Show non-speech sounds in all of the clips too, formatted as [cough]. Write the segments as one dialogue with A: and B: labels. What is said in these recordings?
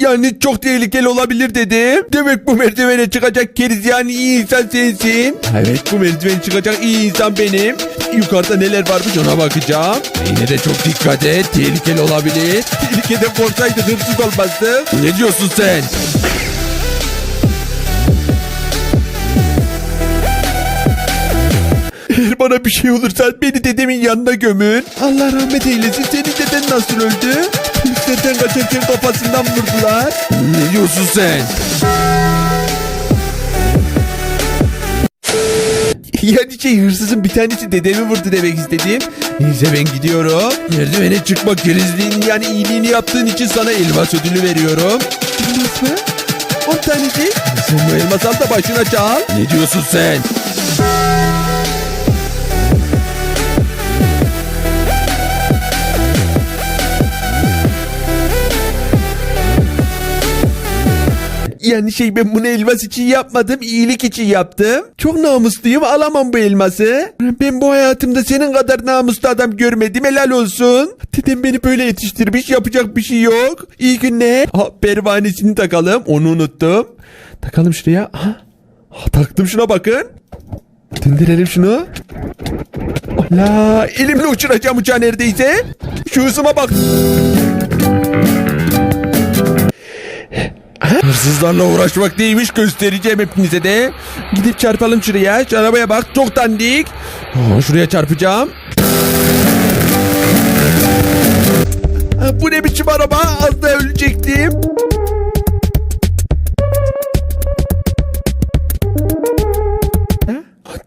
A: Yani çok tehlikeli olabilir dedim. Demek bu merdivene çıkacak keriz yani iyi insan sensin. Evet bu merdivene çıkacak iyi insan benim. Yukarıda neler varmış ona bakacağım. Yine de çok dikkat et. Tehlikeli olabilir. Tehlikede korksaydı hırsız olmazdı. Ne diyorsun sen? Eğer bana bir şey olursa beni dedemin yanına gömün. Allah rahmet eylesin. Senin deden nasıl öldü? Polislerden kaçarken kafasından vurdular. Ne diyorsun sen? Yani şey hırsızın bir tanesi dedemi vurdu demek istedim. Neyse ben gidiyorum. Merdivene çıkma kerizliğini yani iyiliğini yaptığın için sana elmas ödülü veriyorum. Elmas mı? 10 tanesi. Sen bu elmas al da başına çal. Ne diyorsun sen? Yani şey ben bunu elmas için yapmadım, iyilik için yaptım. Çok namusluyum, alamam bu elması. Ben bu hayatımda senin kadar namuslu adam görmedim, helal olsun. Dedem beni böyle yetiştirmiş, yapacak bir şey yok. İyi günler. Ha, pervanesini takalım, onu unuttum. Takalım şuraya. Ha, ha, taktım şuna bakın. Dindirelim şunu. Allah, elimle uçuracağım uçağı neredeyse. Şu hızıma bak. Hırsızlarla uğraşmak neymiş göstereceğim hepinize de. Gidip çarpalım şuraya. Şu arabaya bak çok dandik. Şuraya çarpacağım. Bu ne biçim araba? Az da ölecektim.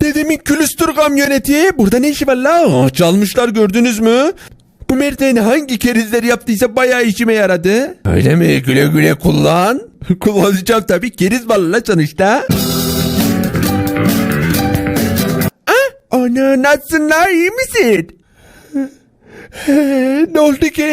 A: Dedemin külüstür kamyoneti. Burada ne işi var la? Çalmışlar gördünüz mü? Bu merdiveni hangi kerizler yaptıysa bayağı işime yaradı. Öyle mi? Güle güle kullan. [laughs] Kullanacağım tabii. Keriz var la sonuçta. ah, ana nasılsın iyi misin? [laughs] ne oldu ki?